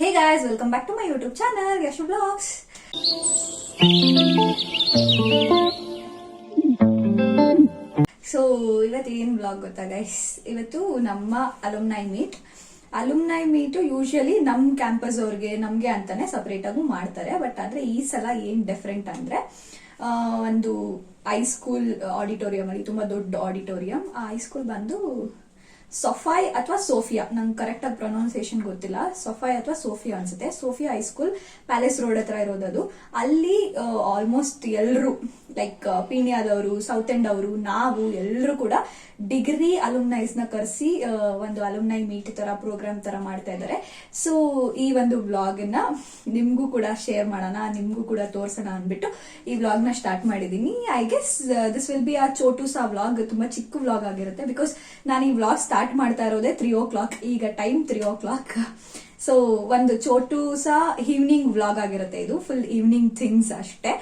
Hey guys welcome back to my YouTube channel Yashu blogs so ಇವತ್ತು ಏನು blog ಗೊತ್ತಾ guys ಇವತ್ತು ನಮ್ಮ alumni meet alumni meet usually ನಮ್ಮ ಕ್ಯಾಂಪಸ್ ಅವ್ರಿಗೆ, ನಮಗೆ ಅಂತಾನೆ ಸಪರೇಟ್ ಆಗು ಮಾಡ್ತಾರೆ. ಬಟ್ ಆದ್ರೆ ಈ ಸಲ ಏನ್ ಡಿಫ್ರೆಂಟ್ ಅಂದ್ರೆ ಒಂದು ಹೈಸ್ಕೂಲ್ ಆಡಿಟೋರಿಯಂ ಅಲ್ಲಿ, ತುಂಬಾ ದೊಡ್ಡ ಆಡಿಟೋರಿಯಂ ಆ ಹೈಸ್ಕೂಲ್ ಬಂದು ಸೊಫಾಯ್ ಅಥವಾ ಸೋಫಿಯಾ, ನಂಗೆ ಕರೆಕ್ಟ್ ಆಗಿ ಪ್ರೊನೌನ್ಸಿಯೇಷನ್ ಗೊತ್ತಿಲ್ಲ. ಸೊಫಾಯ್ ಅಥವಾ ಸೋಫಿಯಾ ಅನ್ಸುತ್ತೆ. ಸೋಫಿಯಾ ಹೈಸ್ಕೂಲ್ ಪ್ಯಾಲೇಸ್ ರೋಡ್ ಹತ್ರ ಇರೋದದು. ಅಲ್ಲಿ ಆಲ್ಮೋಸ್ಟ್ ಎಲ್ಲರೂ ಲೈಕ್ ಪೀಣ್ಯಾದವರು ಸೌತ್ ಎಂಡ್ ಅವರು, ನಾವು ಎಲ್ಲರೂ ಕೂಡ ಡಿಗ್ರಿ ಅಲುಮ್ನೈಸ್ನ ಕರೆಸಿ ಒಂದು ಅಲುಮ್ನೈ ಮೀಟ್ ತರ ಪ್ರೋಗ್ರಾಮ್ ತರ ಮಾಡ್ತಾ ಇದ್ದಾರೆ ಸೊ ಈ ಒಂದು ವ್ಲಾಗ್ನ ನಿಮ್ಗೂ ಕೂಡ ಶೇರ್ ಮಾಡೋಣ, ನಿಮ್ಗೂ ಕೂಡ ತೋರ್ಸೋಣ ಅಂದ್ಬಿಟ್ಟು ಈ ವ್ಲಾಗ್ನ ಸ್ಟಾರ್ಟ್ ಮಾಡಿದೀನಿ I guess this will be a ಚೋಟುಸಾ vlog ತುಂಬಾ ಚಿಕ್ಕ ವ್ಲಾಗ್ ಆಗಿರುತ್ತೆ ಬಿಕಾಸ್ ನಾನು ಈ ವ್ಲಾಗ್ ಸ್ಟಾರ್ಟ್ ಮಾಡ್ತಾ ಇರೋದೇ ತ್ರೀ ಓ ಕ್ಲಾಕ್ ಈಗ time three o'clock so ಒಂದು ಚೋಟು ಸಹ ಈವ್ನಿಂಗ್ ವ್ಲಾಗ್ ಆಗಿರುತ್ತೆ ಇದು. ಫುಲ್ ಈವ್ನಿಂಗ್ ಥಿಂಗ್ಸ್ ಅಷ್ಟೇ.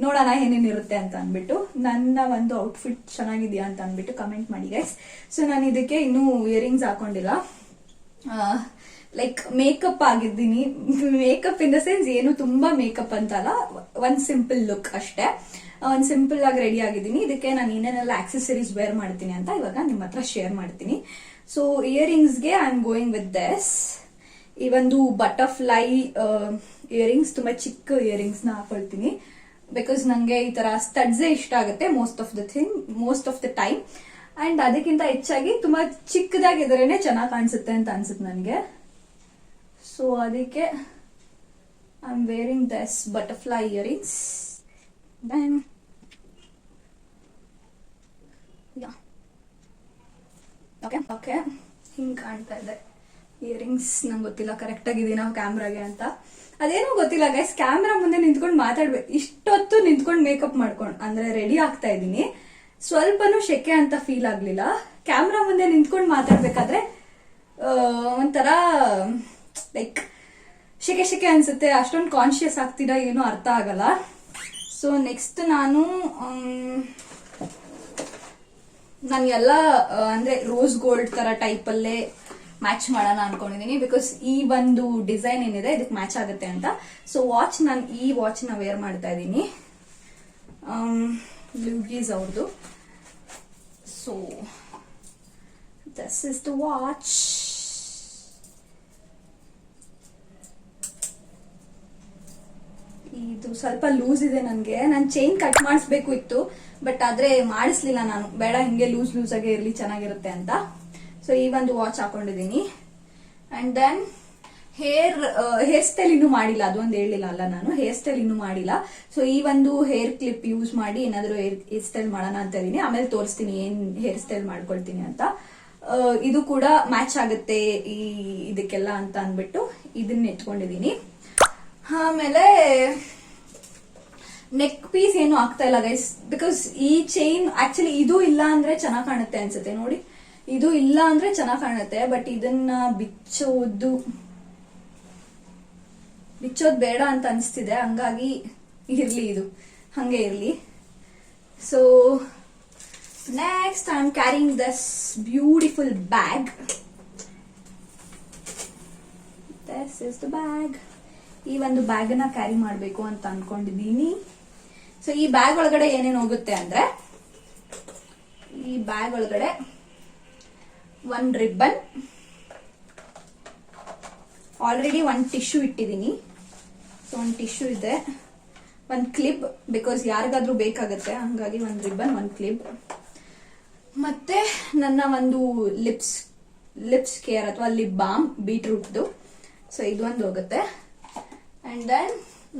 ನೋಡೋಣ ಏನೇನಿರುತ್ತೆ ಅಂತ ಅಂದ್ಬಿಟ್ಟು. ನನ್ನ ಒಂದು ಔಟ್ಫಿಟ್ ಚೆನ್ನಾಗಿದೆಯಾ ಅಂತ ಅಂದ್ಬಿಟ್ಟು ಕಮೆಂಟ್ ಮಾಡಿ ಗೈಸ್ ಸೊ ನಾನು ಇದಕ್ಕೆ ಇನ್ನೂ ಇಯರಿಂಗ್ಸ್ ಹಾಕೊಂಡಿಲ್ಲ. ಲೈಕ್ ಮೇಕಪ್ ಆಗಿದ್ದೀನಿ. ಮೇಕಪ್ ಇನ್ ದ ಸೆನ್ಸ್ ಏನು ತುಂಬಾ ಮೇಕಪ್ ಅಂತಲ್ಲ ಒಂದ್ ಸಿಂಪಲ್ ಲುಕ್ ಅಷ್ಟೇ. ಒಂದ್ ಸಿಂಪಲ್ ಆಗಿ ರೆಡಿ ಆಗಿದ್ದೀನಿ. ಇದಕ್ಕೆ ನಾನು ಏನೇನೆಲ್ಲ ಆಕ್ಸೆಸರೀಸ್ ವೇರ್ ಮಾಡ್ತೀನಿ ಅಂತ ಇವಾಗ ನಿಮ್ಮ ಹತ್ರ ಶೇರ್ ಮಾಡ್ತೀನಿ. So ಇಯರಿಂಗ್ಸ್ಗೆ I am going with this ಈ ಒಂದು ಬಟರ್ಫ್ಲೈ ಇಯರಿಂಗ್ಸ್ ತುಂಬಾ ಚಿಕ್ಕ ಇಯರಿಂಗ್ಸ್ನ ಹಾಕೊಳ್ತೀನಿ. ಬಿಕಾಸ್ ನಂಗೆ ಈ ತರ ಸ್ಟಡ್ಸೆ ಇಷ್ಟ ಆಗುತ್ತೆ most of the thing most of the time and ಅದಕ್ಕಿಂತ ಹೆಚ್ಚಾಗಿ ತುಂಬಾ ಚಿಕ್ಕದಾಗಿದ್ರೇನೆ ಚೆನ್ನಾಗಿ ಕಾಣಿಸುತ್ತೆ ಅಂತ ಅನ್ಸುತ್ತೆ ನನಗೆ. ಸೊ ಅದಕ್ಕೆ I am wearing this butterfly earrings then okay okay ಹಿಂಗೆ ಕಾಣ್ತಾ ಇದೆ. ಇಯರಿಂಗ್ಸ್ ನಂಗೆ ಗೊತ್ತಿಲ್ಲ. ಕರೆಕ್ಟ್ ನಾವು ಕ್ಯಾಮ್ರಾಗೆ ಅಂತ. ಅದೇನೋ ಗೊತ್ತಿಲ್ಲ ಗೈಸ್ ಕ್ಯಾಮ್ರಾ ಮುಂದೆ ನಿಂತ್ಕೊಂಡು ಮಾತಾಡ್ಬೇಕು. ಇಷ್ಟೊತ್ತು ನಿಂತ್ಕೊಂಡು ಮೇಕಪ್ ಮಾಡ್ಕೊಂಡು, ಅಂದ್ರೆ ರೆಡಿ ಆಗ್ತಾ ಇದ್ದೀನಿ. ಸ್ವಲ್ಪನೂ ಶೆಕೆ ಅಂತ ಫೀಲ್ ಆಗ್ಲಿಲ್ಲ. ಕ್ಯಾಮ್ರಾ ಮುಂದೆ ನಿಂತ್ಕೊಂಡು ಮಾತಾಡ್ಬೇಕಾದ್ರೆ ಒಂಥರ ಶೆಕೆ ಶೆಕೆ ಅನ್ಸುತ್ತೆ. ಅಷ್ಟೊಂದು ಕಾನ್ಶಿಯಸ್ ಆಗ್ತೀರಾ ಏನೂ ಅರ್ಥ ಆಗಲ್ಲ. ಸೊ ನೆಕ್ಸ್ಟ್ ನಾನು ನಾನು ಎಲ್ಲ ಅಂದ್ರೆ ರೋಸ್ ಗೋಲ್ಡ್ ತರ ಟೈಪ್ ಅಲ್ಲೇ ಮ್ಯಾಚ್ ಮಾಡೋಣ ಅನ್ಕೊಂಡಿದೀನಿ. ಬಿಕಾಸ್ ಈ ಒಂದು ಡಿಸೈನ್ ಏನಿದೆ, ಇದಕ್ಕೆ ಮ್ಯಾಚ್ ಆಗುತ್ತೆ ಅಂತ. ಸೊ ವಾಚ್ ನಾನು ಈ ವಾಚ್ನ ವೇರ್ ಮಾಡ್ತಾ ಇದ್ದೀನಿ ಲೂಗೀಸ್ ಅವ್ರದ್ದು so this is the watch ಇದು ಸ್ವಲ್ಪ ಲೂಸ್ ಇದೆ ನನಗೆ. ನಾನು ಚೈನ್ ಕಟ್ ಮಾಡಿಸ್ಬೇಕು ಇತ್ತು ಬಟ್ ಆದ್ರೆ ಮಾಡಿಸ್ಲಿಲ್ಲ ನಾನು. ಬೇಡ, ಹಿಂಗೆ ಲೂಸ್ ಲೂಸ್ ಆಗಿ ಇರ್ಲಿ, ಚೆನ್ನಾಗಿರುತ್ತೆ ಅಂತ. ಸೊ ಈ ಒಂದು ವಾಚ್ ಹಾಕೊಂಡಿದ್ದೀನಿ and then hair hair style ಇನ್ನೂ ಮಾಡಿಲ್ಲ. ಅದೊಂದು ಹೇಳಿಲ್ಲ ಅಲ್ಲ ನಾನು. ಹೇರ್ ಸ್ಟೈಲ್ ಇನ್ನೂ ಮಾಡಿಲ್ಲ. ಸೊ ಈ ಒಂದು ಹೇರ್ ಕ್ಲಿಪ್ ಯೂಸ್ ಮಾಡಿ ಏನಾದರೂ ಹೇರ್ ಸ್ಟೈಲ್ ಮಾಡೋಣ ಅಂತ ಇದೀನಿ. ಆಮೇಲೆ ತೋರಿಸ್ತೀನಿ ಏನ್ ಹೇರ್ ಸ್ಟೈಲ್ ಮಾಡ್ಕೊಳ್ತೀನಿ ಅಂತ. ಇದು ಕೂಡ ಮ್ಯಾಚ್ ಆಗುತ್ತೆ ಈ ಇದಕ್ಕೆಲ್ಲ ಅಂತ ಅಂದ್ಬಿಟ್ಟು ಇದನ್ನ ಇಟ್ಕೊಂಡಿದೀನಿ ಆಮೇಲೆ ನೆಕ್ ಪೀಸ್ ಏನು ಆಗ್ತಾ ಇಲ್ಲ ಗೈಸ್ ಬಿಕಾಸ್ ಈ ಚೈನ್ ಆಕ್ಚುಲಿ ಇದು ಇಲ್ಲ ಅಂದ್ರೆ ಚೆನ್ನಾಗ್ ಕಾಣುತ್ತೆ ಅನ್ಸುತ್ತೆ ನೋಡಿ. ಇದು ಇಲ್ಲ ಅಂದ್ರೆ ಚೆನ್ನಾಗ್ ಕಾಣುತ್ತೆ ಬಟ್ ಇದನ್ನ ಬಿಚ್ಚೋದು, ಬಿಚ್ಚೋದ್ ಬೇಡ ಅಂತ ಅನಿಸ್ತಿದೆ. ಹಂಗಾಗಿ ಇರ್ಲಿ ಇದು. ಹಂಗೆ ಇರ್ಲಿ. So next I am carrying this beautiful bag this is the bag ಈ ಒಂದು ಬ್ಯಾಗ್ನ ಕ್ಯಾರಿ ಮಾಡಬೇಕು ಅಂತ ಅನ್ಕೊಂಡಿದ್ದೀನಿ. ಸೊ ಈ ಬ್ಯಾಗ್ ಒಳಗಡೆ ಏನೇನು ಹೋಗುತ್ತೆ ಅಂದ್ರೆ, ಈ ಬ್ಯಾಗ್ ಒಳಗಡೆ ಒನ್ ರಿಬ್ಬನ್ ಆಲ್ರೆಡಿ ಒಂದು ಟಿಶ್ಯೂ ಇಟ್ಟಿದ್ದೀನಿ. ಸೊ ಒಂದು ಟಿಶ್ಯೂ ಇದೆ. ಒಂದು ಕ್ಲಿಪ್ ಬಿಕಾಸ್ ಯಾರಿಗಾದ್ರೂ ಬೇಕಾಗುತ್ತೆ, ಹಂಗಾಗಿ ಒಂದು ರಿಬ್ಬನ್ ಒಂದು ಕ್ಲಿಪ್ ಮತ್ತೆ ನನ್ನ ಒಂದು ಲಿಪ್ಸ್ ಲಿಪ್ಸ್ ಕೇರ್ ಅಥವಾ ಲಿಪ್ ಬಾಮ್ ಬೀಟ್ರೂಟ್ದು ಸೊ ಇದೊಂದು ಹೋಗುತ್ತೆ. ಅಂಡ್ ದೆನ್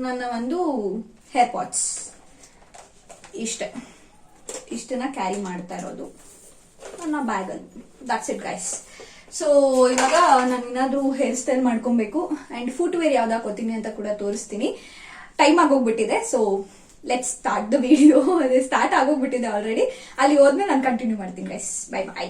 ನನ್ನ ಒಂದು ಹೇರ್ ಪಾಟ್ಸ್ ಇಷ್ಟೇ. ಇಷ್ಟನ್ನ ಕ್ಯಾರಿ ಮಾಡ್ತಾ ಇರೋದು. ನನ್ನ ಬ್ಯಾಗಲ್ಲಿ ದಟ್ಸ್ ಇಟ್ ಗೈಸ್ ಸೊ ಇವಾಗ ನಾನು ಏನಾದರೂ ಹೇರ್ ಸ್ಟೈಲ್ ಮಾಡ್ಕೊಬೇಕು. ಅಂಡ್ ಫುಟ್ ವೇರ್ ಯಾವ್ದು ಹಾಕೋತೀನಿ ಅಂತ ಕೂಡ ತೋರಿಸ್ತೀನಿ. Time ಆಗೋಗ್ಬಿಟ್ಟಿದೆ. So let start the video ಅದೇ ಸ್ಟಾರ್ಟ್ ಆಗೋಗ್ಬಿಟ್ಟಿದೆ ಆಲ್ರೆಡಿ ಅಲ್ಲಿ ಹೋದ್ಮೇಲೆ ನಾನು ಕಂಟಿನ್ಯೂ ಮಾಡ್ತೀನಿ guys bye bye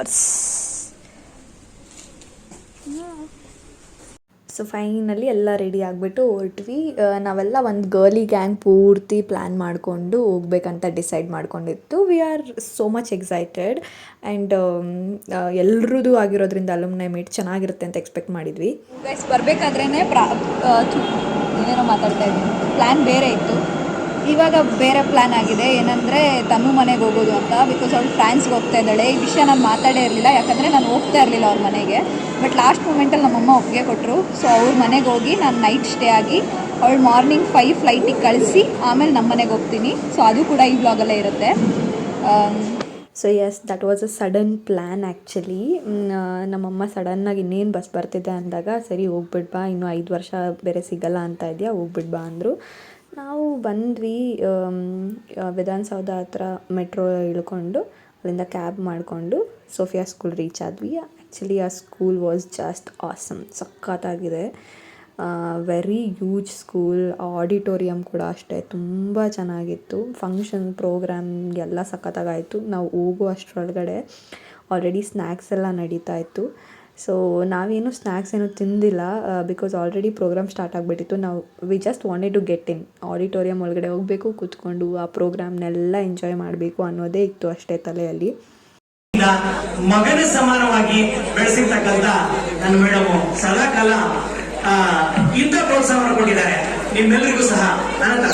slippers so finally ಎಲ್ಲ ರೆಡಿ ಆಗಿಬಿಟ್ಟು ಹೊರಟ್ವಿ. ನಾವೆಲ್ಲ ಒಂದು ಗರ್ಲಿ ಗ್ಯಾಂಗ್ ಪೂರ್ತಿ ಪ್ಲ್ಯಾನ್ ಮಾಡಿಕೊಂಡು ಹೋಗ್ಬೇಕಂತ decide ಮಾಡ್ಕೊಂಡಿತ್ತು. We are so much excited and ಎಲ್ರದ್ದು ಆಗಿರೋದ್ರಿಂದ ಅಲುಮ್ನೆ ಮೀಟ್ ಚೆನ್ನಾಗಿರುತ್ತೆ ಅಂತ ಎಕ್ಸ್ಪೆಕ್ಟ್ ಮಾಡಿದ್ವಿ. ಗೈಸ್ ಬರಬೇಕಾದ್ರೇ ಪ್ರಾ ಏನೇನೋ ಮಾತಾಡ್ತಾ ಇದ್ದೀನಿ. ಪ್ಲ್ಯಾನ್ ಬೇರೆ ಇತ್ತು. ಇವಾಗ ಬೇರೆ ಪ್ಲ್ಯಾನ್ ಆಗಿದೆ. ಏನಂದರೆ ತನ್ನು ಮನೆಗೆ ಹೋಗೋದು ಅಂತ. ಬಿಕಾಸ್ ಅವ್ಳು ಫ್ರಾನ್ಸ್ಗೆ ಹೋಗ್ತಾ ಇದ್ದಾಳೆ. ಈ ವಿಷಯ ನಾನು ಮಾತಾಡೇ ಇರಲಿಲ್ಲ. ಯಾಕಂದರೆ ನಾನು ಹೋಗ್ತಾ ಇರಲಿಲ್ಲ ಅವ್ರ ಮನೆಗೆ. ಬಟ್ ಲಾಸ್ಟ್ ಮೂಮೆಂಟಲ್ಲಿ ನಮ್ಮಮ್ಮ ಒಪ್ಪಿಗೆ ಕೊಟ್ಟರು ಸೊ ಅವ್ರ ಮನೆಗೆ ಹೋಗಿ ನಾನು ನೈಟ್ ಸ್ಟೇ ಆಗಿ ಅವಳು ಮಾರ್ನಿಂಗ್ ಫೈವ್ ಫ್ಲೈಟಿಗೆ ಕಳಿಸಿ ಆಮೇಲೆ ನಮ್ಮ ಮನೆಗೆ ಹೋಗ್ತೀನಿ. ಸೊ ಅದು ಕೂಡ ಈ ಬ್ಲಾಗಲ್ಲೇ ಇರುತ್ತೆ. So yes that was a sudden plan actually ನಮ್ಮಮ್ಮ ಸಡನ್ನಾಗಿ ಇನ್ನೇನು ಬಸ್ ಬರ್ತಿದೆ ಅಂದಾಗ, ಸರಿ ಹೋಗ್ಬಿಡ್ಬಾ ಇನ್ನೂ ಐದು ವರ್ಷ ಬೇರೆ ಸಿಗಲ್ಲ ಅಂತ ಇದೆಯಾ? ಹೋಗ್ಬಿಡ್ಬಾ ಅಂದರು. ನಾವು ಬಂದ್ವಿ ವಿಧಾನಸೌಧ ಹತ್ರ ಮೆಟ್ರೋ ಇಳ್ಕೊಂಡು, ಅಲ್ಲಿಂದ ಕ್ಯಾಬ್ ಮಾಡಿಕೊಂಡು ಸೋಫಿಯಾ ಸ್ಕೂಲ್ ರೀಚ್ ಆದ್ವಿ. ಆ್ಯಕ್ಚುಲಿ ಆ ಸ್ಕೂಲ್ ವಾಸ್ ಜಸ್ಟ್ ಆಸಮ್ ಸಖತ್ತಾಗಿದೆ. ವೆರಿ ಯೂಜ್ ಸ್ಕೂಲ್ ಆಡಿಟೋರಿಯಂ ಕೂಡ ಅಷ್ಟೇ. ತುಂಬ ಚೆನ್ನಾಗಿತ್ತು. ಫಂಕ್ಷನ್ ಪ್ರೋಗ್ರಾಮ್ ಎಲ್ಲ ಸಖತ್ತಾಗಾಯಿತು. ನಾವು ಹೋಗೋ ಅಷ್ಟರೊಳಗಡೆ ಆಲ್ರೆಡಿ ಸ್ನ್ಯಾಕ್ಸ್ ಎಲ್ಲ ನಡೀತಾ ಇತ್ತು. ಸೊ ನಾವೇನು ಸ್ನ್ಯಾಕ್ಸ್ ಏನು ತಿಂದಿಲ್ಲ ಬಿಕಾಸ್ ಆಲ್ರೆಡಿ ಪ್ರೋಗ್ರಾಮ್ ಸ್ಟಾರ್ಟ್ ಆಗಿಬಿಟ್ಟಿತ್ತು. ನಾವು we just wanted to get in auditorium ಒಳಗಡೆ ಹೋಗಬೇಕು ಕೂತ್ಕೊಂಡು ಆ ಪ್ರೋಗ್ರಾಮ್ನೆಲ್ಲ ಎಂಜಾಯ್ ಮಾಡಬೇಕು ಅನ್ನೋದೇ ಇತ್ತು ಅಷ್ಟೇ ತಲೆಯಲ್ಲಿ. ಮಗನ ಸಮಾನವಾಗಿ ಬೆಳೆಸಿರ್ತಕ್ಕಂಥ ನನ್ನ ಮೇಡಮ್ ಸದಾ ಕಾಲ ಆ, ಇಂಥ ಪ್ರೋತ್ಸಾಹವನ್ನು ಕೊಟ್ಟಿದ್ದಾರೆ. ನಿಮ್ಮೆಲ್ಲರಿಗೂ ಸಹ ನನ್ನ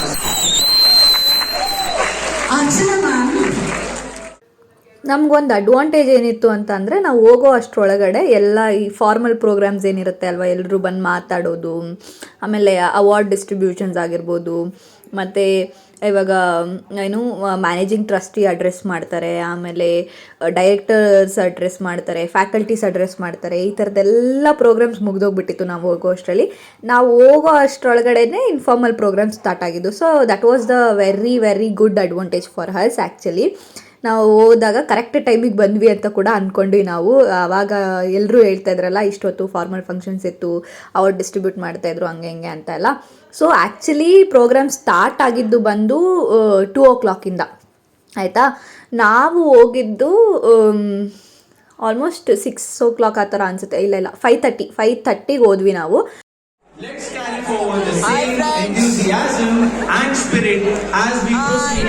ನಮಗೊಂದು ಅಡ್ವಾಂಟೇಜ್ ಏನಿತ್ತು ಅಂತ ಅಂದರೆ ನಾವು ಹೋಗೋ ಅಷ್ಟರೊಳಗಡೆ ಎಲ್ಲ ಈ ಫಾರ್ಮಲ್ ಪ್ರೋಗ್ರಾಮ್ಸ್ ಏನಿರುತ್ತೆ ಅಲ್ವಾ? ಎಲ್ಲರೂ ಬಂದು ಮಾತಾಡೋದು, ಆಮೇಲೆ ಅವಾರ್ಡ್ ಡಿಸ್ಟ್ರಿಬ್ಯೂಷನ್ಸ್ ಆಗಿರ್ಬೋದು, ಮತ್ತು ಇವಾಗ, ಏನು ಮ್ಯಾನೇಜಿಂಗ್ ಟ್ರಸ್ಟಿ ಅಡ್ರೆಸ್ ಮಾಡ್ತಾರೆ, ಆಮೇಲೆ ಡೈರೆಕ್ಟರ್ಸ್ ಅಡ್ರೆಸ್ ಮಾಡ್ತಾರೆ ಫ್ಯಾಕಲ್ಟೀಸ್ ಅಡ್ರೆಸ್ ಮಾಡ್ತಾರೆ, ಈ ಥರದ್ದೆಲ್ಲ ಪ್ರೋಗ್ರಾಮ್ಸ್ ಮುಗ್ದೋಗ್ಬಿಟ್ಟಿತ್ತು ನಾವು ಹೋಗೋ ಅಷ್ಟರಲ್ಲಿ. ನಾವು ಹೋಗೋ ಅಷ್ಟರೊಳಗಡೆ ಇನ್ಫಾರ್ಮಲ್ ಪ್ರೋಗ್ರಾಮ್ ಸ್ಟಾರ್ಟ್ ಆಗಿದ್ದು. So that was the very very good advantage for hers actually ನಾವು ಹೋದಾಗ ಕರೆಕ್ಟ್ ಟೈಮಿಗೆ ಬಂದ್ವಿ ಅಂತ ಕೂಡ ಅಂದ್ಕೊಂಡ್ವಿ ನಾವು. ಆವಾಗ ಎಲ್ಲರೂ ಹೇಳ್ತಾ ಇದ್ರಲ್ಲ ಇಷ್ಟೊತ್ತು ಫಾರ್ಮಲ್ ಫಂಕ್ಷನ್ಸ್ ಇತ್ತು ಅವ್ರು ಡಿಸ್ಟ್ರಿಬ್ಯೂಟ್ ಮಾಡ್ತಾ ಇದ್ರು ಹಂಗೆ ಹಿಂಗೆ ಅಂತ ಎಲ್ಲ. ಸೊ ಆ್ಯಕ್ಚುಲಿ ಪ್ರೋಗ್ರಾಮ್ ಸ್ಟಾರ್ಟ್ ಆಗಿದ್ದು ಬಂದು ಟೂ ಓ ಕ್ಲಾಕಿಂದ ಆಯಿತಾ? ನಾವು ಹೋಗಿದ್ದು ಆಲ್ಮೋಸ್ಟ್ ಸಿಕ್ಸ್ ಓ ಕ್ಲಾಕ್ ಆ ಥರ ಅನಿಸುತ್ತೆ. ಇಲ್ಲ ಇಲ್ಲ ಫೈವ್ ತರ್ಟಿ ಫೈವ್ ತರ್ಟಿಗೆ ಹೋದ್ವಿ ನಾವು. Let's carry forward the same enthusiasm and spirit as we proceed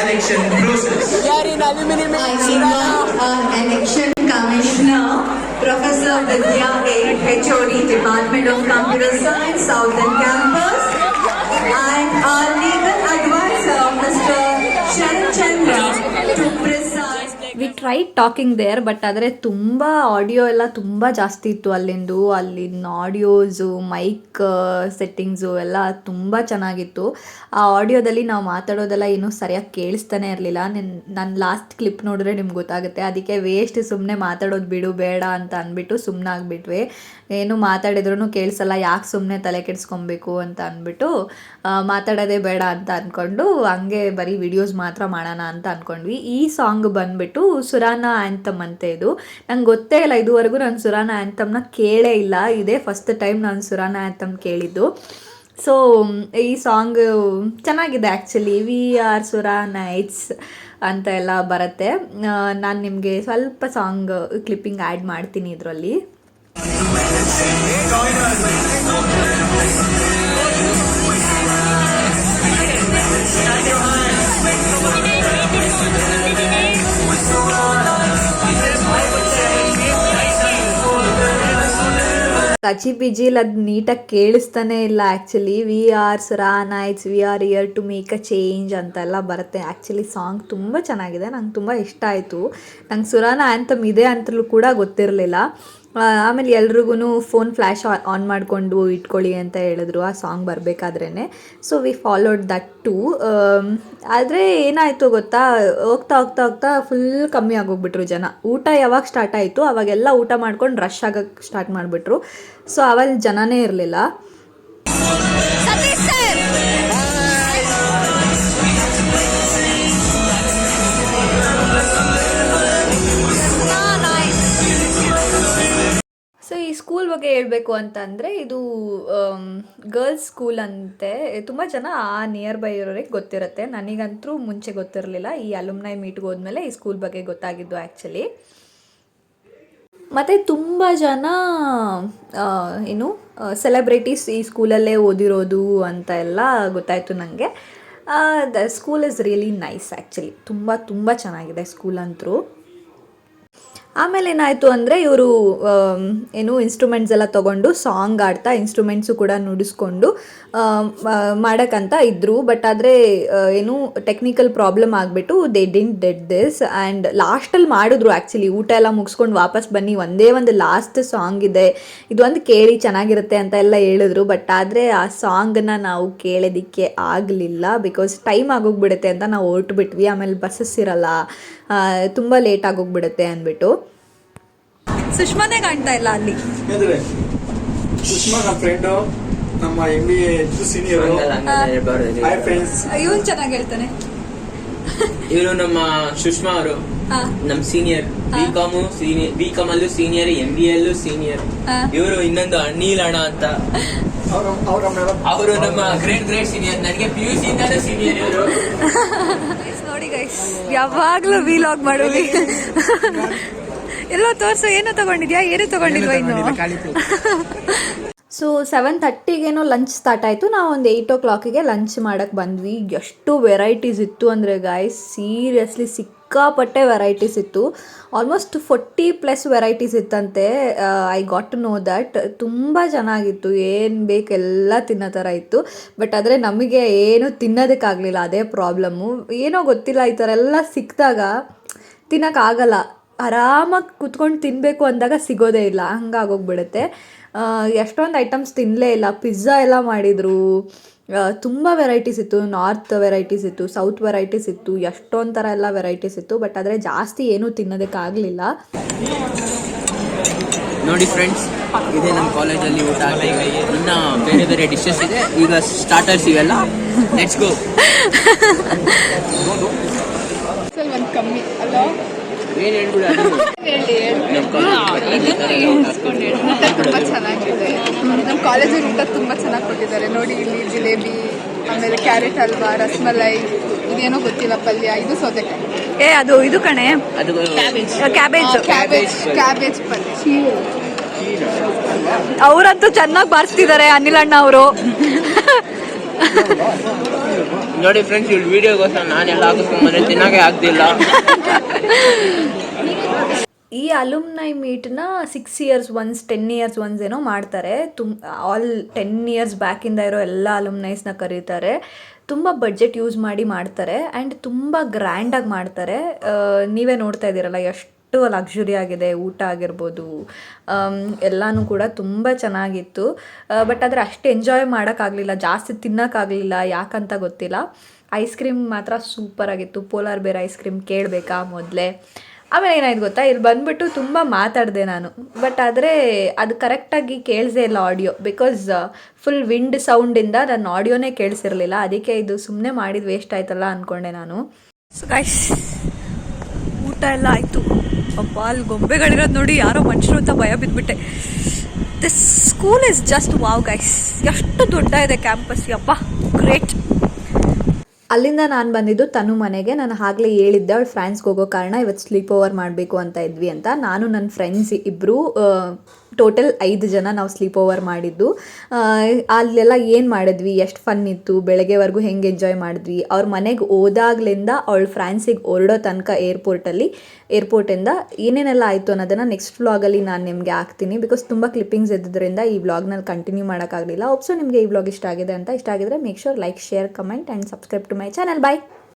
election process. I invite our election commissioner, Professor Vidya A. HOD, Department of Computer Science, Southern Campus, try talking there but ಆದರೆ ತುಂಬ audio ಎಲ್ಲ ತುಂಬ ಜಾಸ್ತಿ ಇತ್ತು ಅಲ್ಲಿಂದು. ಅಲ್ಲಿನ audios mic settings ಎಲ್ಲ ತುಂಬ ಚೆನ್ನಾಗಿತ್ತು. ಆ ಆಡಿಯೋದಲ್ಲಿ ನಾವು ಮಾತಾಡೋದೆಲ್ಲ ಏನೂ ಸರಿಯಾಗಿ ಕೇಳಿಸ್ತಾನೆ ಇರಲಿಲ್ಲ. ನಿನ್ ನನ್ನ ಲಾಸ್ಟ್ ಕ್ಲಿಪ್ ನೋಡಿದ್ರೆ ನಿಮ್ಗೆ ಗೊತ್ತಾಗುತ್ತೆ. ಅದಕ್ಕೆ ವೇಸ್ಟ್ ಸುಮ್ಮನೆ ಮಾತಾಡೋದು ಬಿಡು, ಬೇಡ ಅಂತ ಅಂದ್ಬಿಟ್ಟು ಸುಮ್ಮನೆ ಆಗಿಬಿಟ್ವಿ. ಏನು ಮಾತಾಡಿದ್ರೂ ಕೇಳಿಸಲ್ಲ, ಯಾಕೆ ಸುಮ್ಮನೆ ತಲೆ ಕೆಡಿಸ್ಕೊಬೇಕು ಅಂತ ಅಂದ್ಬಿಟ್ಟು ಮಾತಾಡೋದೇ ಬೇಡ ಅಂತ ಅಂದ್ಕೊಂಡು ಹಂಗೆ ಬರೀ ವಿಡಿಯೋಸ್ ಮಾತ್ರ ಮಾಡೋಣ ಅಂತ ಅಂದ್ಕೊಂಡ್ವಿ ಈ ಸಾಂಗ್ ಬಂದ್ಬಿಟ್ಟು ಸುರಾನ ಆ್ಯಂಥಮ್ ಅಂತ ಇದು. ನಂಗೆ ಗೊತ್ತೇ ಇಲ್ಲ, ಇದುವರೆಗೂ ನಾನು ಸುರಾನ ಆ್ಯಂಥಮ್ನ ಕೇಳೇ ಇಲ್ಲ. ಇದೇ ಫಸ್ಟ್ ಟೈಮ್ ನಾನು ಸುರಾನ ಆ್ಯಂಥಮ್ ಕೇಳಿದ್ದು. ಸೊ ಈ ಸಾಂಗ್ ಚೆನ್ನಾಗಿದೆ ಆ್ಯಕ್ಚುಲಿ ವಿ ಆರ್ ಸುರಾ ನೈಟ್ಸ್ ಅಂತ ಎಲ್ಲ ಬರುತ್ತೆ. ನಾನು ನಿಮಗೆ ಸ್ವಲ್ಪ ಸಾಂಗ್ ಕ್ಲಿಪ್ಪಿಂಗ್ ಆ್ಯಡ್ ಮಾಡ್ತೀನಿ ಇದರಲ್ಲಿ. ಕಚಿ ಪಿಜಿಲ್ ಅದು ನೀಟಾಗಿ ಕೇಳಿಸ್ತಾನೆ ಇಲ್ಲ. Actually we are sir knights we are here to make a change ಅಂತೆಲ್ಲ ಬರುತ್ತೆ. ಆ್ಯಕ್ಚುಲಿ ಸಾಂಗ್ ತುಂಬ ಚೆನ್ನಾಗಿದೆ. ನಂಗೆ ತುಂಬ ಇಷ್ಟ ಆಯಿತು. ನಂಗೆ ಸುರಾನ ಆ್ಯಂಥಮ್ ಇದೆ ಅಂತಲೂ ಕೂಡ ಗೊತ್ತಿರಲಿಲ್ಲ. ಆಮೇಲೆ ಎಲ್ರಿಗೂ ಫೋನ್ ಫ್ಲ್ಯಾಶ್ ಆನ್ ಮಾಡಿಕೊಂಡು ಇಟ್ಕೊಳ್ಳಿ ಅಂತ ಹೇಳಿದ್ರು ಆ song ಬರಬೇಕಾದ್ರೇ so we followed that too ಆದರೆ ಏನಾಯಿತು ಗೊತ್ತಾ? ಹೋಗ್ತಾ ಹೋಗ್ತಾ ಹೋಗ್ತಾ ಫುಲ್ ಕಮ್ಮಿ ಆಗೋಗ್ಬಿಟ್ರು ಜನ. ಊಟ ಯಾವಾಗ ಸ್ಟಾರ್ಟ್ ಆಯಿತು, ಅವಾಗೆಲ್ಲ ಊಟ ಮಾಡ್ಕೊಂಡು ರಶ್ ಆಗೋಕ್ಕೆ ಸ್ಟಾರ್ಟ್ ಮಾಡಿಬಿಟ್ರು. ಸೊ ಅವಾಗ ಜನನೇ ಇರಲಿಲ್ಲ. ಸ್ಕೂಲ್ ಬಗ್ಗೆ ಹೇಳಬೇಕು ಅಂತಂದರೆ ಇದು ಗರ್ಲ್ಸ್ ಸ್ಕೂಲ್ ಅಂತೆ. ತುಂಬ ಜನ ಆ ನಿಯರ್ ಬೈ ಇರೋರಿಗೆ ಗೊತ್ತಿರುತ್ತೆ. ನನಗಂತೂ ಮುಂಚೆ ಗೊತ್ತಿರಲಿಲ್ಲ. ಈ ಅಲುಮ್ನೈ ಮೀಟ್ಗೆ ಹೋದ್ಮೇಲೆ ಈ ಸ್ಕೂಲ್ ಬಗ್ಗೆ ಗೊತ್ತಾಗಿದ್ದು ಆ್ಯಕ್ಚುಲಿ ಮತ್ತು ತುಂಬ ಜನ ಏನು ಸೆಲೆಬ್ರಿಟೀಸ್ ಈ ಸ್ಕೂಲಲ್ಲೇ ಓದಿರೋದು ಅಂತ ಎಲ್ಲ ಗೊತ್ತಾಯಿತು ನನಗೆ the school is really nice actually ತುಂಬ ತುಂಬ ಚೆನ್ನಾಗಿದೆ ಸ್ಕೂಲ್ ಅಂತೂ. ಆಮೇಲೆ ಏನಾಯಿತು ಅಂದರೆ ಇವರು ಏನು ಇನ್ಸ್ಟ್ರೂಮೆಂಟ್ಸ್ ಎಲ್ಲ ತೊಗೊಂಡು ಸಾಂಗ್ ಆಡ್ತಾ ಇನ್ಸ್ಟ್ರೂಮೆಂಟ್ಸು ಕೂಡ ನುಡಿಸ್ಕೊಂಡು ಮಾಡೋಕ್ಕಂತ ಇದ್ದರು ಬಟ್ ಆದರೆ ಏನು ಟೆಕ್ನಿಕಲ್ ಪ್ರಾಬ್ಲಮ್ ಆಗಿಬಿಟ್ಟು they didn't did this and ಲಾಸ್ಟಲ್ಲಿ ಮಾಡಿದ್ರು ಆ್ಯಕ್ಚುಲಿ ಊಟ ಎಲ್ಲ ಮುಗಿಸ್ಕೊಂಡು ವಾಪಸ್ ಬನ್ನಿ. ಒಂದೇ ಒಂದು ಲಾಸ್ಟ್ ಸಾಂಗ್ ಇದೆ. ಇದು ಒಂದು ಕೇಳಿ ಚೆನ್ನಾಗಿರುತ್ತೆ ಅಂತ ಎಲ್ಲ ಹೇಳಿದ್ರು. ಬಟ್ ಆದರೆ ಆ ಸಾಂಗನ್ನ ನಾವು ಕೇಳೋದಕ್ಕೆ ಆಗಲಿಲ್ಲ. ಬಿಕಾಸ್ ಟೈಮ್ ಆಗೋಗ್ಬಿಡುತ್ತೆ ಅಂತ ನಾವು ಹೊರಟುಬಿಟ್ವಿ. ಆಮೇಲೆ ಬಸ್ಸಸ್ ಇರಲ್ಲ. ತುಂಬ ಲೇಟ್ ಆಗೋಗ್ಬಿಡುತ್ತೆ ಅಂದ್ಬಿಟ್ಟು. ಸುಷ್ಮಾನೇ ಕಾಣ್ತಾ ಇಲ್ಲ ಅಲ್ಲಿ. ಸುಷ್ಮಾ ನಮ್ಮ ಫ್ರೆಂಡು ನಮ್ಮ M B A senior hi friends ಇವನು ಚೆನ್ನಾಗಿ ಹೇಳ್ತಾನೆ. ಇವರು ನಮ್ಮ ಸುಷ್ಮಾ ಅವರು. ಹಾ. ನಮ್ senior B com senior B com ಅಲ್ಲೂ ಸೀನಿಯರ್ ಎಂ ಬಿ ಅಲ್ಲೂ ಸೀನಿಯರ್. ಇವರು ಇನ್ನೊಂದು ಅಣ್ಣೀಲ್ ಅಣ್ಣ ಅಂತ. ಅವ್ರ ಅವ್ರ ಮೇಡಮ್ ಅವರು ನಮ್ಮ ಗ್ರೇಟ್ ಗ್ರೇಟ್ ಸೀನಿಯರ್ ನನಗೆ ಪಿ ಯು ಸಿ ಸೀನಿಯರ್ ಇವರು. ಗೈಸ್ ಯಾವಾಗ್ಲೂ ವಿಲಾಗ್ ಮಾಡುವಿ. ಎಲ್ಲೋ ತೋರ್ಸು ಏನೋ ತಗೊಂಡಿದ್ಯಾ? ಏನು ತಗೊಂಡಿಲ್ವಾ ಇನ್ನು? ಸೊ ಸೆವೆನ್ ಥರ್ಟಿಗೇನೋ ಲಂಚ್ ಸ್ಟಾರ್ಟ್ ಆಯಿತು. ನಾವು ಒಂದು ಏಯ್ಟ್ ಓ ಕ್ಲಾಕಿಗೆ ಲಂಚ್ ಮಾಡೋಕ್ಕೆ ಬಂದ್ವಿ. ಎಷ್ಟು ವೆರೈಟೀಸ್ ಇತ್ತು ಅಂದರೆ ಗಾಯ್ಸ್ ಸೀರಿಯಸ್ಲಿ ಸಿಕ್ಕಾಪಟ್ಟೆ ವೆರೈಟೀಸ್ ಇತ್ತು. ಆಲ್ಮೋಸ್ಟ್ ಫೋರ್ಟಿ ಪ್ಲಸ್ ವೆರೈಟೀಸ್ ಇತ್ತಂತೆ. I got to know that ತುಂಬ ಚೆನ್ನಾಗಿತ್ತು. ಏನು ಬೇಕೆಲ್ಲ ತಿನ್ನೋ ಥರ ಇತ್ತು. ಬಟ್ ಆದರೆ ನಮಗೆ ಏನು ತಿನ್ನೋದಕ್ಕಾಗಲಿಲ್ಲ. ಅದೇ ಪ್ರಾಬ್ಲಮ್ಮು ಏನೋ ಗೊತ್ತಿಲ್ಲ, ಈ ಥರ ಎಲ್ಲ ಸಿಕ್ಕಿದಾಗ ತಿನ್ನೋಕ್ಕಾಗಲ್ಲ ಆರಾಮಾಗಿ ಕುತ್ಕೊಂಡು ತಿನ್ನಬೇಕು ಅಂದಾಗ ಸಿಗೋದೇ ಇಲ್ಲ. ಹಂಗಾಗೋಗ್ಬಿಡುತ್ತೆ ಎಷ್ಟೊಂದು ಐಟಮ್ಸ್ ತಿನ್ನಲೇ ಇಲ್ಲ. ಪಿಜ್ಜಾ ಎಲ್ಲ ಮಾಡಿದರು. ತುಂಬ ವೆರೈಟೀಸ್ ಇತ್ತು. ನಾರ್ತ್ ವೆರೈಟೀಸ್ ಇತ್ತು ಸೌತ್ ವೆರೈಟೀಸ್ ಇತ್ತು ಎಷ್ಟೊಂದು ಥರ ಎಲ್ಲ ವೆರೈಟೀಸ್ ಇತ್ತು ಬಟ್ ಆದರೆ ಜಾಸ್ತಿ ಏನೂ ತಿನ್ನೋದಕ್ಕಾಗಲಿಲ್ಲ ನೋಡಿ ಫ್ರೆಂಡ್ಸ್ ಇದೆ ನಮ್ಮ ಕಾಲೇಜಲ್ಲಿ ಊಟ ಇನ್ನ ಬೇರೆ ಬೇರೆ ಡಿಶಸ್ ಇದೆ. ಈಗ ಸ್ಟಾರ್ಟರ್ಸ್ ಇವೆಲ್ಲ. ಲೆಟ್ಸ್ ಗೋ ಏನ್ ಹೇಳ್ಬಿಡು ಊಟ ತುಂಬ ಚೆನ್ನಾಗಿದೆ. ನಮ್ಮ ಕಾಲೇಜಲ್ಲಿ ಊಟ ತುಂಬ ಚೆನ್ನಾಗಿ ಕೊಟ್ಟಿದ್ದಾರೆ. ನೋಡಿ ಇಲ್ಲಿ ಜಿಲೇಬಿ ಆಮೇಲೆ ಕ್ಯಾರೆಟ್ ಹಲ್ವಾ ರಸಮಲೈ ಇದೇನೋ ಗೊತ್ತಿಲ್ಲ ಪಲ್ಯ ಇದು ಸೌತೆಕಾಯಿ ಏ ಅದು ಇದು ಕಣೆ. ಅದು ಕ್ಯಾಬೇಜ್. ಕ್ಯಾಬೇಜ್. ಕ್ಯಾಬೇಜ್ ಪಲ್ಯ. ಅವರಂತೂ ಚೆನ್ನಾಗಿ ಬಾರಿಸ್ತಿದ್ದಾರೆ ಅನಿಲ್ ಅಣ್ಣ ಅವರು. ನೋಡಿ ಫ್ರೆಂಡ್ಸ್ ಇಲ್ಲಿ ವಿಡಿಯೋಗೋಸ್ಕರ ನಾನೆಲ್ಲ ಹಾಕಿಸ್ಕೊಂಡ್ಬಂದ್ರೆ ತಿನ್ನಕ್ಕೆ ಆಗ್ತಿಲ್ಲ ಈ alumni ಮೀಟ್ನ six years once ten years once ಏನೋ ಮಾಡ್ತಾರೆ. ತುಂಬ ಆಲ್ ಟೆನ್ ಇಯರ್ಸ್ ಬ್ಯಾಕಿಂದ ಇರೋ ಎಲ್ಲ ಅಲುಮ್ನೈಸ್ನ ಕರೀತಾರೆ. ತುಂಬ ಬಡ್ಜೆಟ್ ಯೂಸ್ ಮಾಡಿ ಮಾಡ್ತಾರೆ. ಆ್ಯಂಡ್ ತುಂಬ ಗ್ರ್ಯಾಂಡಾಗಿ ಮಾಡ್ತಾರೆ. ನೀವೇ ನೋಡ್ತಾ ಇದ್ದೀರಲ್ಲ, ಎಷ್ಟು ಲಕ್ಸುರಿ ಆಗಿದೆ, ಊಟ ಆಗಿರ್ಬೋದು ಎಲ್ಲನೂ ಕೂಡ ತುಂಬ ಚೆನ್ನಾಗಿತ್ತು. ಬಟ್ ಆದರೆ ಅಷ್ಟು ಎಂಜಾಯ್ ಮಾಡೋಕ್ಕಾಗಲಿಲ್ಲ, ಜಾಸ್ತಿ ತಿನ್ನೋಕ್ಕಾಗಲಿಲ್ಲ, ಯಾಕಂತ ಗೊತ್ತಿಲ್ಲ. ಐಸ್ ಕ್ರೀಮ್ ಮಾತ್ರ ಸೂಪರ್ ಆಗಿತ್ತು. ಪೋಲಾರ್ ಬೇರ್ ಐಸ್ ಕ್ರೀಮ್ ಕೇಳಬೇಕಾ ಮೊದಲೇ? ಆಮೇಲೆ ಏನಾಯ್ತು ಗೊತ್ತಾ? ಇಲ್ಲಿ ಬಂದುಬಿಟ್ಟು ತುಂಬ ಮಾತಾಡಿದೆ ನಾನು. ಬಟ್ ಆದರೆ ಅದು ಕರೆಕ್ಟಾಗಿ ಕೇಳಿಸೇ ಇಲ್ಲ ಆಡಿಯೋ ಬಿಕಾಸ್ ಫುಲ್ ವಿಂಡ್ ಸೌಂಡಿಂದ ನನ್ನ ಆಡಿಯೋನೇ ಕೇಳಿಸಿರಲಿಲ್ಲ. ಅದಕ್ಕೆ ಇದು ಸುಮ್ಮನೆ ಮಾಡಿದ ವೇಸ್ಟ್ ಆಯ್ತಲ್ಲ ಅಂದ್ಕೊಂಡೆ ನಾನು. ಊಟ ಎಲ್ಲ ಆಯಿತು. ಅಪ್ಪ ಅಲ್ಲಿ ಗೊಂಬೆಗಳಿರೋದು ನೋಡಿ ಯಾರೋ ಮನುಷ್ಯರು ಅಂತ ಭಯ ಬಿದ್ದುಬಿಟ್ಟೆ this school is just wow guys ಎಷ್ಟು ದೊಡ್ಡ ಇದೆ ಕ್ಯಾಂಪಸ್ ಅಪ್ಪ ಗ್ರೇಟ್ ಅಲ್ಲಿಂದ ನಾನು ಬಂದಿದ್ದು ತನು ಮನೆಗೆ. ನಾನು ಆಗಲೇ ಹೇಳಿದ್ದೆ, ಅವಳು ಫ್ರಾನ್ಸ್ಗೆ ಹೋಗೋ ಕಾರಣ ಇವತ್ತು ಸ್ಲೀಪ್ ಓವರ್ ಮಾಡಬೇಕು ಅಂತ ಇದ್ವಿ ಅಂತ. ನಾನು ನನ್ನ ಫ್ರೆಂಡ್ಸ್ ಇಬ್ಬರು ಟೋಟಲ್ ಐದು ಜನ ನಾವು ಸ್ಲೀಪ್ ಓವರ್ ಮಾಡಿದ್ದು ಅಲ್ಲೆಲ್ಲ ಏನು ಮಾಡಿದ್ವಿ? ಎಷ್ಟು ಫನ್ ಇತ್ತು? ಬೆಳಗ್ಗೆವರೆಗೂ ಹೆಂಗೆ ಎಂಜಾಯ್ ಮಾಡಿದ್ವಿ? ಅವ್ರ ಮನೆಗೆ ಹೋದಾಗ್ಲಿಂದ ಅವಳು ಫ್ರಾನ್ಸಿಗೆ ಹೊರಡೋ ತನಕ ಏರ್ಪೋರ್ಟಲ್ಲಿ ಏರ್ಪೋರ್ಟಿಂದ ಏನೇನೆಲ್ಲ ಆಯಿತು ಅನ್ನೋದನ್ನು ನೆಕ್ಸ್ಟ್ ವ್ಲಾಗಲ್ಲಿ ನಾನು ನಿಮಗೆ ಹಾಕ್ತೀನಿ. ಬಿಕಾಸ್ ತುಂಬ ಕ್ಲಿಪ್ಪಿಂಗ್ಸ್ ಇದ್ದಿದ್ದರಿಂದ ಈ ವ್ಲಾಗ್ನಲ್ಲಿ ಕಂಟಿನ್ಯೂ ಮಾಡೋಕ್ಕಾಗಲಿಲ್ಲ. ಒಪ್ಸೋ ನಿಮಗೆ ಈ ವ್ಲಾಗ್ ಇಷ್ಟ ಆಗಿದೆ ಅಂತ. ಇಷ್ಟ ಆಗಿದ್ರೆ make sure like share comment and subscribe my channel bye